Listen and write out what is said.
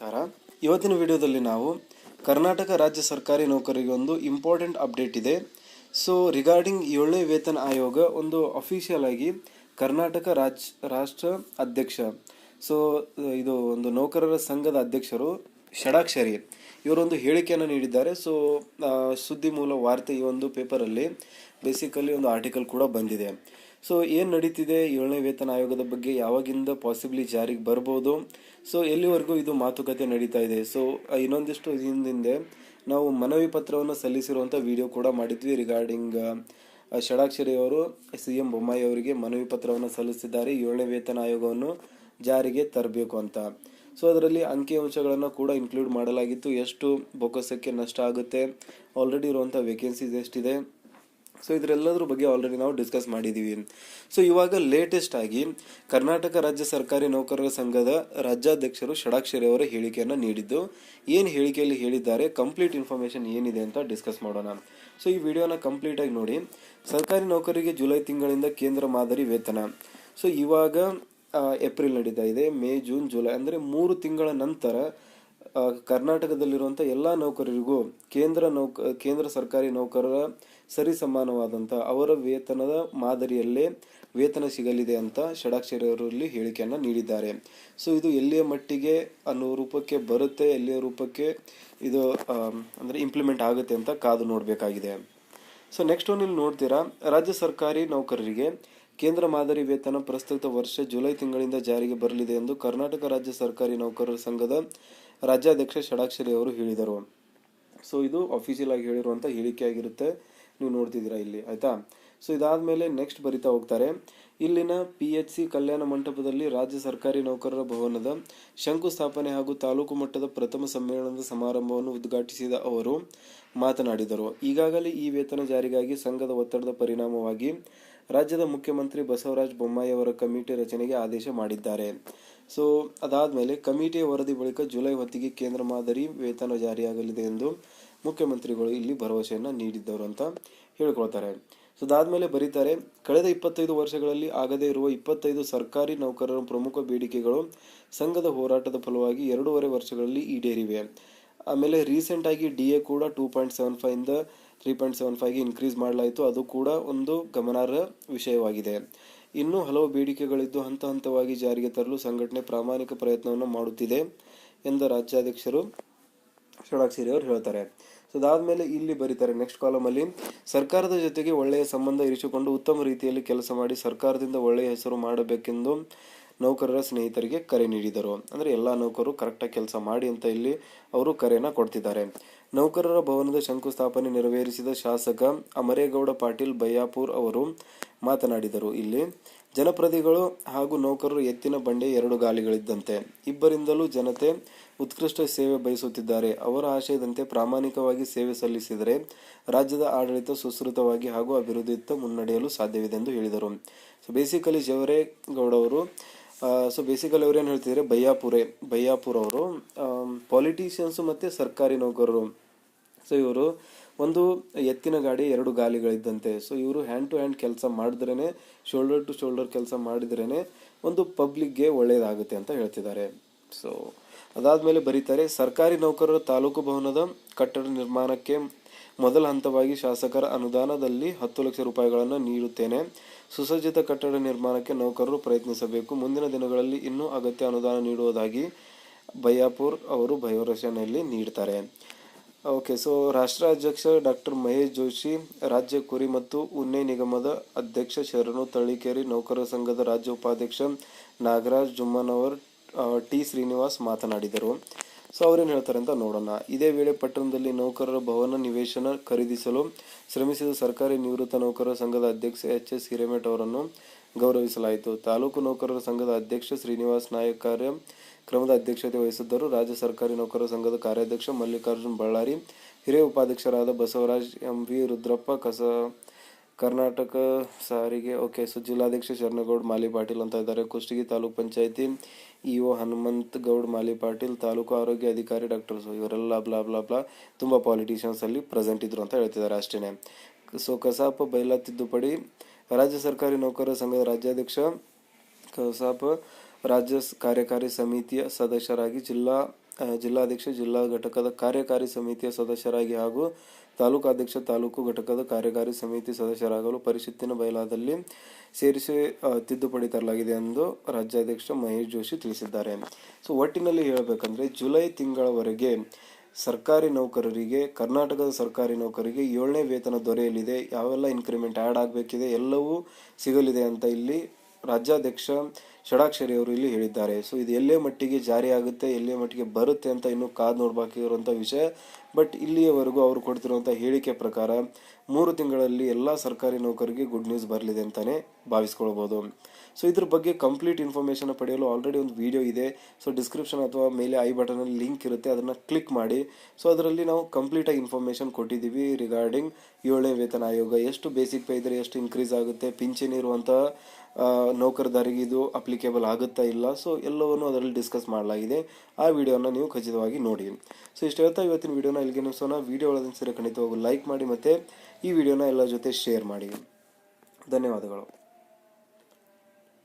ನಮಸ್ಕಾರ. ಇವತ್ತಿನ ವಿಡಿಯೋದಲ್ಲಿ ನಾವು ಕರ್ನಾಟಕ ರಾಜ್ಯ ಸರ್ಕಾರಿ ನೌಕರಿಗೆ ಒಂದು ಇಂಪಾರ್ಟೆಂಟ್ ಅಪ್ಡೇಟ್ ಇದೆ. ಸೊ ರಿಗಾರ್ಡಿಂಗ್ ಏಳನೇ ವೇತನ ಆಯೋಗ ಒಂದು ಅಫಿಷಿಯಲ್ ಆಗಿ ಕರ್ನಾಟಕ ರಾಜ್, ರಾಷ್ಟ್ರ ಅಧ್ಯಕ್ಷ ಸೊ ಇದು ಒಂದು ನೌಕರರ ಸಂಘದ ಅಧ್ಯಕ್ಷರು ಷಡಾಕ್ಷರಿ. ಇವರೊಂದು ಹೇಳಿಕೆಯನ್ನು ನೀಡಿದ್ದಾರೆ. ಸೊ ಸುದ್ದಿ ಮೂಲ ವಾರ್ತೆ ಈ ಒಂದು ಪೇಪರಲ್ಲಿ ಬೇಸಿಕಲಿ ಒಂದು ಆರ್ಟಿಕಲ್ ಕೂಡ ಬಂದಿದೆ. ಸೊ ಏನು ನಡೀತಿದೆ? ಏಳನೇ ವೇತನ ಆಯೋಗದ ಬಗ್ಗೆ ಯಾವಾಗಿಂದ ಪಾಸಿಬ್ಲಿ ಜಾರಿಗೆ ಬರ್ಬೋದು? ಸೊ ಎಲ್ಲಿವರೆಗೂ ಇದು ಮಾತುಕತೆ ನಡೀತಾ ಇದೆ? ಸೊ ಇನ್ನೊಂದಿಷ್ಟು ಹಿಂದೆ ನಾವು ಮನವಿ ಪತ್ರವನ್ನು ಸಲ್ಲಿಸಿರುವಂಥ ವಿಡಿಯೋ ಕೂಡ ಮಾಡಿದ್ವಿ ರಿಗಾರ್ಡಿಂಗ್ ಷಡಾಕ್ಷರಿ ಅವರು, ಸಿ ಎಂ ಬೊಮ್ಮಾಯಿ ಅವರಿಗೆ ಮನವಿ ಪತ್ರವನ್ನು ಸಲ್ಲಿಸಿದ್ದಾರೆ. ಏಳನೇ ವೇತನ ಆಯೋಗವನ್ನು ಜಾರಿಗೆ ತರಬೇಕು ಅಂತ. ಸೊ ಅದರಲ್ಲಿ ಅಂಕಿಅಂಶಗಳನ್ನು ಕೂಡ ಇನ್ಕ್ಲೂಡ್ ಮಾಡಲಾಗಿತ್ತು. ಎಷ್ಟು ಬೊಕ್ಕಸಕ್ಕೆ ನಷ್ಟ ಆಗುತ್ತೆ? ಆಲ್ರೆಡಿ ಇರುವಂಥ ವೇಕೆನ್ಸೀಸ್ ಎಷ್ಟಿದೆ? ಸೊ ಇದರೆಲ್ಲದ್ರ ಬಗ್ಗೆ ಆಲ್ರೆಡಿ ನಾವು ಡಿಸ್ಕಸ್ ಮಾಡಿದ್ದೀವಿ ಸೊ ಇವಾಗ ಲೇಟೆಸ್ಟ್ ಆಗಿ ಕರ್ನಾಟಕ ರಾಜ್ಯ ಸರ್ಕಾರಿ ನೌಕರರ ಸಂಘದ ರಾಜ್ಯಾಧ್ಯಕ್ಷರು ಷಡಾಕ್ಷರಿ ಅವರ ಹೇಳಿಕೆಯನ್ನು ನೀಡಿದ್ದು. ಏನು ಹೇಳಿಕೆಯಲ್ಲಿ ಹೇಳಿದ್ದಾರೆ? ಕಂಪ್ಲೀಟ್ ಇನ್ಫಾರ್ಮೇಷನ್ ಏನಿದೆ ಅಂತ ಡಿಸ್ಕಸ್ ಮಾಡೋಣ. ಸೊ ಈ ವಿಡಿಯೋನ ಕಂಪ್ಲೀಟಾಗಿ ನೋಡಿ. ಸರ್ಕಾರಿ ನೌಕರಿಗೆ ಜುಲೈ ತಿಂಗಳಿಂದ ಕೇಂದ್ರ ಮಾದರಿ ವೇತನ. ಸೊ ಇವಾಗ ಏಪ್ರಿಲ್ ನಡೀತಾ ಇದೆ, ಮೇ, ಜೂನ್, ಜುಲೈ, ಅಂದರೆ ಮೂರು ತಿಂಗಳ ನಂತರ ಕರ್ನಾಟಕದಲ್ಲಿರುವಂಥ ಎಲ್ಲ ನೌಕರರಿಗೂ ಕೇಂದ್ರ ನೌಕ, ಕೇಂದ್ರ ಸರ್ಕಾರಿ ನೌಕರರ ಸರಿ ಸಮಾನವಾದಂಥ ಅವರ ವೇತನದ ಮಾದರಿಯಲ್ಲೇ ವೇತನ ಸಿಗಲಿದೆ ಅಂತ ಷಡಾಕ್ಷರಿ ಅವರಲ್ಲಿ ಹೇಳಿಕೆಯನ್ನು ನೀಡಿದ್ದಾರೆ. ಸೊ ಇದು ಎಲ್ಲಿಯ ಮಟ್ಟಿಗೆ ಅನ್ನೋ ರೂಪಕ್ಕೆ ಬರುತ್ತೆ, ಎಲ್ಲಿಯ ರೂಪಕ್ಕೆ ಇದು ಅಂದ್ರೆ ಇಂಪ್ಲಿಮೆಂಟ್ ಆಗುತ್ತೆ ಅಂತ ಕಾದು ನೋಡಬೇಕಾಗಿದೆ. ಸೊ ನೆಕ್ಸ್ಟ್ ಒನ್ ಇಲ್ಲಿ ನೋಡ್ತೀರಾ, ರಾಜ್ಯ ಸರ್ಕಾರಿ ನೌಕರರಿಗೆ ಕೇಂದ್ರ ಮಾದರಿ ವೇತನ ಪ್ರಸ್ತುತ ವರ್ಷ ಜುಲೈ ತಿಂಗಳಿಂದ ಜಾರಿಗೆ ಬರಲಿದೆ ಎಂದು ಕರ್ನಾಟಕ ರಾಜ್ಯ ಸರ್ಕಾರಿ ನೌಕರರ ಸಂಘದ ರಾಜ್ಯಾಧ್ಯಕ್ಷ ಷಡಾಕ್ಷರಿ ಅವರು ಹೇಳಿದರು. ಸೊ ಇದು ಅಫಿಷಿಯಲ್ ಆಗಿ ಹೇಳಿರುವಂಥ ಹೇಳಿಕೆ ಆಗಿರುತ್ತೆ. ನೀವು ನೋಡ್ತಿದ್ದೀರಾ ಇಲ್ಲಿ, ಆಯ್ತಾ? ಸೊ ಇದಾದ್ಮೇಲೆ ನೆಕ್ಸ್ಟ್ ಬರಿತಾ ಹೋಗ್ತಾರೆ. ಇಲ್ಲಿನ ಪಿ ಎಚ್ ಸಿ ಕಲ್ಯಾಣ ಮಂಟಪದಲ್ಲಿ ರಾಜ್ಯ ಸರ್ಕಾರಿ ನೌಕರರ ಭವನದ ಶಂಕುಸ್ಥಾಪನೆ ಹಾಗೂ ತಾಲೂಕು ಮಟ್ಟದ ಪ್ರಥಮ ಸಮ್ಮೇಳನದ ಸಮಾರಂಭವನ್ನು ಉದ್ಘಾಟಿಸಿದ ಅವರು ಮಾತನಾಡಿದರು. ಈಗಾಗಲೇ ಈ ವೇತನ ಜಾರಿಗಾಗಿ ಸಂಘದ ಒತ್ತಡದ ಪರಿಣಾಮವಾಗಿ ರಾಜ್ಯದ ಮುಖ್ಯಮಂತ್ರಿ ಬಸವರಾಜ ಬೊಮ್ಮಾಯಿ ಅವರ ಕಮಿಟಿ ರಚನೆಗೆ ಆದೇಶ ಮಾಡಿದ್ದಾರೆ. ಸೊ ಅದಾದ್ಮೇಲೆ ಕಮಿಟಿಯ ವರದಿ ಬಳಿಕ ಜುಲೈ ಹೊತ್ತಿಗೆ ಕೇಂದ್ರ ಮಾದರಿ ವೇತನ ಜಾರಿಯಾಗಲಿದೆ ಎಂದು ಮುಖ್ಯಮಂತ್ರಿಗಳು ಇಲ್ಲಿ ಭರವಸೆಯನ್ನು ನೀಡಿದ್ದವರು ಅಂತ ಹೇಳಿಕೊಳ್ತಾರೆ. ಸೊ ಅದಾದ್ಮೇಲೆ ಬರೀತಾರೆ, ಕಳೆದ ಇಪ್ಪತ್ತೈದು ವರ್ಷಗಳಲ್ಲಿ ಆಗದೇ ಇರುವ ಇಪ್ಪತ್ತೈದು ಸರ್ಕಾರಿ ನೌಕರರ ಪ್ರಮುಖ ಬೇಡಿಕೆಗಳು ಸಂಘದ ಹೋರಾಟದ ಫಲವಾಗಿ ಎರಡೂವರೆ ವರ್ಷಗಳಲ್ಲಿ ಈಡೇರಿವೆ. ಆಮೇಲೆ ರೀಸೆಂಟ್ ಆಗಿ ಡಿ ಎ ಕೂಡ two point seven five three point seven ಫೈವ್ಗೆ increase ಮಾಡಲಾಯಿತು. ಅದು ಕೂಡ ಒಂದು ಗಮನಾರ್ಹ ವಿಷಯವಾಗಿದೆ. ಇನ್ನೂ ಹಲವು ಬೇಡಿಕೆಗಳಿದ್ದು ಹಂತ ಹಂತವಾಗಿ ಜಾರಿಗೆ ತರಲು ಸಂಘಟನೆ ಪ್ರಾಮಾಣಿಕ ಪ್ರಯತ್ನವನ್ನು ಮಾಡುತ್ತಿದೆ ಎಂದ ರಾಜ್ಯಾಧ್ಯಕ್ಷರು ಷಡಾಕ್ಷರಿ ಅವರು ಹೇಳ್ತಾರೆ. ಸೊ ಅದಾದ್ಮೇಲೆ ಇಲ್ಲಿ ಬರೀತಾರೆ. ನೆಕ್ಸ್ಟ್ ಕಾಲಮಲ್ಲಿ ಸರ್ಕಾರದ ಜೊತೆಗೆ ಒಳ್ಳೆಯ ಸಂಬಂಧ ಇರಿಸಿಕೊಂಡು ಉತ್ತಮ ರೀತಿಯಲ್ಲಿ ಕೆಲಸ ಮಾಡಿ ಸರ್ಕಾರದಿಂದ ಒಳ್ಳೆಯ ಹೆಸರು ಮಾಡಬೇಕೆಂದು ನೌಕರರ ಸ್ನೇಹಿತರಿಗೆ ಕರೆ ನೀಡಿದರು. ಅಂದ್ರೆ ಎಲ್ಲಾ ನೌಕರರು ಕರೆಕ್ಟಾಗಿ ಕೆಲಸ ಮಾಡಿ ಅಂತ ಇಲ್ಲಿ ಅವರು ಕರೆಯನ್ನು ಕೊಡ್ತಿದ್ದಾರೆ. ನೌಕರರ ಭವನದ ಶಂಕುಸ್ಥಾಪನೆ ನೆರವೇರಿಸಿದ ಶಾಸಕ ಅಮರೇಗೌಡ ಪಾಟೀಲ್ ಬಯ್ಯಾಪುರ್ ಅವರು ಮಾತನಾಡಿದರು. ಇಲ್ಲಿ ಜನಪ್ರತಿಗಳು ಹಾಗೂ ನೌಕರರು ಎತ್ತಿನ ಬಂಡೆ ಎರಡು ಗಾಲಿಗಳಿದ್ದಂತೆ. ಇಬ್ಬರಿಂದಲೂ ಜನತೆ ಉತ್ಕೃಷ್ಟ ಸೇವೆ ಬಯಸುತ್ತಿದ್ದಾರೆ. ಅವರ ಆಶಯದಂತೆ ಪ್ರಾಮಾಣಿಕವಾಗಿ ಸೇವೆ ಸಲ್ಲಿಸಿದರೆ ರಾಜ್ಯದ ಆಡಳಿತ ಸುಸೃತವಾಗಿ ಹಾಗೂ ಅಭಿವೃದ್ಧಿಯತ್ತ ಮುನ್ನಡೆಯಲು ಸಾಧ್ಯವಿದೆ ಎಂದು ಹೇಳಿದರು. ಸೊ ಬೇಸಿಕಲಿ ಜವರೇಗೌಡ ಅವರು ಸೊ ಬೇಸಿಕಲಿ ಅವ್ರು ಏನು ಹೇಳ್ತಿದ್ದಾರೆ ಬಯ್ಯಾಪುರೆ ಬಯ್ಯಾಪುರ ಅವರು ಪಾಲಿಟೀಷಿಯನ್ಸು ಮತ್ತು ಸರ್ಕಾರಿ ನೌಕರರು. ಸೊ ಇವರು ಒಂದು ಎತ್ತಿನ ಗಾಡಿ, ಎರಡು ಗಾಲಿಗಳಿದ್ದಂತೆ. ಸೊ ಇವರು ಹ್ಯಾಂಡ್ ಟು ಹ್ಯಾಂಡ್ ಕೆಲಸ ಮಾಡಿದ್ರೇ ಶೋಲ್ಡರ್ ಟು ಶೋಲ್ಡರ್ ಕೆಲಸ ಮಾಡಿದ್ರೇ ಒಂದು ಪಬ್ಲಿಕ್ಗೆ ಒಳ್ಳೆಯದಾಗುತ್ತೆ ಅಂತ ಹೇಳ್ತಿದ್ದಾರೆ ಸೊ ಅದಾದಮೇಲೆ ಬರೀತಾರೆ, ಸರ್ಕಾರಿ ನೌಕರರ ತಾಲೂಕು ಭವನದ ಕಟ್ಟಡ ನಿರ್ಮಾಣಕ್ಕೆ ಮೊದಲ ಹಂತವಾಗಿ ಶಾಸಕರ ಅನುದಾನದಲ್ಲಿ ಹತ್ತು ಲಕ್ಷ ರೂಪಾಯಿಗಳನ್ನು ನೀಡುತ್ತೇನೆ. ಸುಸಜ್ಜಿತ ಕಟ್ಟಡ ನಿರ್ಮಾಣಕ್ಕೆ ನೌಕರರು ಪ್ರಯತ್ನಿಸಬೇಕು. ಮುಂದಿನ ದಿನಗಳಲ್ಲಿ ಇನ್ನೂ ಅಗತ್ಯ ಅನುದಾನ ನೀಡುವುದಾಗಿ ಬಯ್ಯಾಪುರ್ ಅವರು ಭಯವರಸೆಯಲ್ಲಿ ನೀಡ್ತಾರೆ. ಓಕೆ, ಸೊ ರಾಷ್ಟ್ರಾಧ್ಯಕ್ಷ ಡಾಕ್ಟರ್ ಮಹೇಶ್ ಜೋಶಿ, ರಾಜ್ಯ ಕುರಿ ಮತ್ತು ಉಣ್ಣೆ ನಿಗಮದ ಅಧ್ಯಕ್ಷ ಶರಣು ತಳ್ಳಿಕೇರಿ ನೌಕರರ ಸಂಘದ ರಾಜ್ಯ ಉಪಾಧ್ಯಕ್ಷ ನಾಗರಾಜ್ ಜುಮ್ಮನವರ್ ಟಿ ಶ್ರೀನಿವಾಸ್ ಮಾತನಾಡಿದರು. ಸೊ ಅವ್ರೇನು ಹೇಳ್ತಾರೆ ಅಂತ ನೋಡೋಣ. ಇದೇ ವೇಳೆ ಪಟ್ಟಣದಲ್ಲಿ ನೌಕರರ ಭವನ ನಿವೇಶನ ಖರೀದಿಸಲು ಶ್ರಮಿಸಿದ ಸರ್ಕಾರಿ ನಿವೃತ್ತ ನೌಕರರ ಸಂಘದ ಅಧ್ಯಕ್ಷ ಎಚ್ ಎಸ್ ಹಿರೇಮಠ್ ಅವರನ್ನು ಗೌರವಿಸಲಾಯಿತು. ತಾಲೂಕು ನೌಕರರ ಸಂಘದ ಅಧ್ಯಕ್ಷ ಶ್ರೀನಿವಾಸ್ ನಾಯಕ್ ಕಾರ್ಯ ಕ್ರಮದ ಅಧ್ಯಕ್ಷತೆ ವಹಿಸಿದ್ದರು. ರಾಜ್ಯ ಸರ್ಕಾರಿ ನೌಕರರ ಸಂಘದ ಕಾರ್ಯಾಧ್ಯಕ್ಷ ಮಲ್ಲಿಕಾರ್ಜುನ್ ಬಳ್ಳಾರಿ, ಹಿರಿಯ ಉಪಾಧ್ಯಕ್ಷರಾದ ಬಸವರಾಜ್ ಎಂ ವಿ ರುದ್ರಪ್ಪ, ಕಸ ಕರ್ನಾಟಕ ಸಾರಿಗೆ, ಓಕೆ, ಸೊ ಜಿಲ್ಲಾಧ್ಯಕ್ಷ ಶರಣಗೌಡ ಮಾಲಿ ಪಾಟೀಲ್ ಅಂತ ಇದ್ದಾರೆ. ಕುಷ್ಟಗಿ ತಾಲೂಕ್ ಪಂಚಾಯತಿ ಇಒ ಹನುಮಂತ್ ಗೌಡ್ ಮಾಲಿ ಪಾಟೀಲ್, ತಾಲೂಕು ಆರೋಗ್ಯ ಅಧಿಕಾರಿ ಡಾಕ್ಟರ್ ಸೊ ಇವರೆಲ್ಲ ಬ್ಲಾ ಬ್ಲಾ ಬ್ಲಾ ತುಂಬಾ ಪಾಲಿಟಿಷಿಯನ್ಸ್ ಅಲ್ಲಿ ಪ್ರೆಸೆಂಟ್ ಇದ್ರು ಅಂತ ಹೇಳ್ತಿದ್ದಾರೆ ಅಷ್ಟೇ ಸೊ ಕಸಾಪ ಬೈಲಾ ತಿದ್ದುಪಡಿ, ರಾಜ್ಯ ಸರ್ಕಾರಿ ನೌಕರರ ಸಂಘದ ರಾಜ್ಯಾಧ್ಯಕ್ಷ ಕಸಾಪ, ರಾಜ್ಯ ಕಾರ್ಯಕಾರಿ ಸಮಿತಿಯ ಸದಸ್ಯರಾಗಿ ಜಿಲ್ಲಾ ಜಿಲ್ಲಾಧ್ಯಕ್ಷ, ಜಿಲ್ಲಾ ಘಟಕದ ಕಾರ್ಯಕಾರಿ ಸಮಿತಿಯ ಸದಸ್ಯರಾಗಿ ಹಾಗೂ ತಾಲೂಕಾಧ್ಯಕ್ಷ, ತಾಲೂಕು ಘಟಕದ ಕಾರ್ಯಕಾರಿ ಸಮಿತಿ ಸದಸ್ಯರಾಗಲು ಪರಿಷತ್ತಿನ ಬಯಲಾದಲ್ಲಿ ಸೇರಿಸಿ ತಿದ್ದುಪಡಿ ತರಲಾಗಿದೆ ಎಂದು ರಾಜ್ಯಾಧ್ಯಕ್ಷ ಮಹೇಶ್ ಜೋಶಿ ತಿಳಿಸಿದ್ದಾರೆ. ಸೊ ಒಟ್ಟಿನಲ್ಲಿ ಹೇಳಬೇಕಂದ್ರೆ ಜುಲೈ ತಿಂಗಳವರೆಗೆ ಸರ್ಕಾರಿ ನೌಕರರಿಗೆ, ಕರ್ನಾಟಕದ ಸರ್ಕಾರಿ ನೌಕರರಿಗೆ ಏಳನೇ ವೇತನ ದೊರೆಯಲಿದೆ. ಯಾವೆಲ್ಲ ಇನ್ಕ್ರಿಮೆಂಟ್ ಆ್ಯಡ್ ಆಗಬೇಕಿದೆ ಎಲ್ಲವೂ ಸಿಗಲಿದೆ ಅಂತ ಇಲ್ಲಿ ರಾಜ್ಯಾಧ್ಯಕ್ಷ ಷಡಾಕ್ಷರಿ ಅವರು ಇಲ್ಲಿ ಹೇಳಿದ್ದಾರೆ. ಸೊ ಇದು ಎಲ್ಲೇ ಮಟ್ಟಿಗೆ ಜಾರಿ ಆಗುತ್ತೆ ಎಲ್ಲೇ ಮಟ್ಟಿಗೆ ಬರುತ್ತೆ ಅಂತ ಇನ್ನೂ ಕಾದು ನೋಡಬೇಕಿರುವಂಥ ವಿಷಯ. ಬಟ್ ಇಲ್ಲಿಯವರೆಗೂ ಅವರು ಕೊಡ್ತಿರುವಂಥ ಹೇಳಿಕೆ ಪ್ರಕಾರ ಮೂರು ತಿಂಗಳಲ್ಲಿ ಎಲ್ಲ ಸರ್ಕಾರಿ ನೌಕರಿಗೆ ಗುಡ್ ನ್ಯೂಸ್ ಬರಲಿದೆ ಅಂತಾನೆ ಭಾವಿಸ್ಕೊಳ್ಬೋದು. ಸೊ ಇದ್ರ ಬಗ್ಗೆ ಕಂಪ್ಲೀಟ್ ಇನ್ಫಾರ್ಮೇಷನ್ ಪಡೆಯಲು ಆಲ್ರೆಡಿ ಒಂದು ವಿಡಿಯೋ ಇದೆ. ಸೊ ಡಿಸ್ಕ್ರಿಪ್ಷನ್ ಅಥವಾ ಮೇಲೆ ಐ ಬಟನಲ್ಲಿ ಲಿಂಕ್ ಇರುತ್ತೆ, ಅದನ್ನು ಕ್ಲಿಕ್ ಮಾಡಿ. ಸೊ ಅದರಲ್ಲಿ ನಾವು ಕಂಪ್ಲೀಟಾಗಿ ಇನ್ಫಾರ್ಮೇಷನ್ ಕೊಟ್ಟಿದ್ದೀವಿ ರಿಗಾರ್ಡಿಂಗ್ ಏಳನೇ ವೇತನ ಆಯೋಗ. ಎಷ್ಟು ಬೇಸಿಕ್ ಪೇ ಇದ್ರೆ ಎಷ್ಟು ಇನ್ಕ್ರೀಸ್ ಆಗುತ್ತೆ, ಪಿಂಚಣಿ ಇರುವಂತಹ ನೌಕರದಾರಿಗೆ ಇದು ಅಪ್ಲಿಕೇಬಲ್ ಆಗುತ್ತಾ ಇಲ್ಲ? ಸೊ ಎಲ್ಲವನ್ನು ಅದರಲ್ಲಿ ಡಿಸ್ಕಸ್ ಮಾಡಲಾಗಿದೆ. ಆ ವಿಡಿಯೋನ ನೀವು ಖಚಿತವಾಗಿ ನೋಡಿ. ಸೊ ಇಷ್ಟು ಹೇಳ್ತಾ ಇವತ್ತಿನ ವಿಡಿಯೋನ ಇಲ್ಲಿಗೆ ನಿಲ್ಲಿಸೋಣ. ವಿಡಿಯೋ ಒಳಗೆ ಸರಿ ಖಂಡಿತವಾಗೂ ಲೈಕ್ ಮಾಡಿ ಮತ್ತು ಈ ವಿಡಿಯೋನ ಎಲ್ಲರ ಜೊತೆ ಶೇರ್ ಮಾಡಿ. ಧನ್ಯವಾದಗಳು.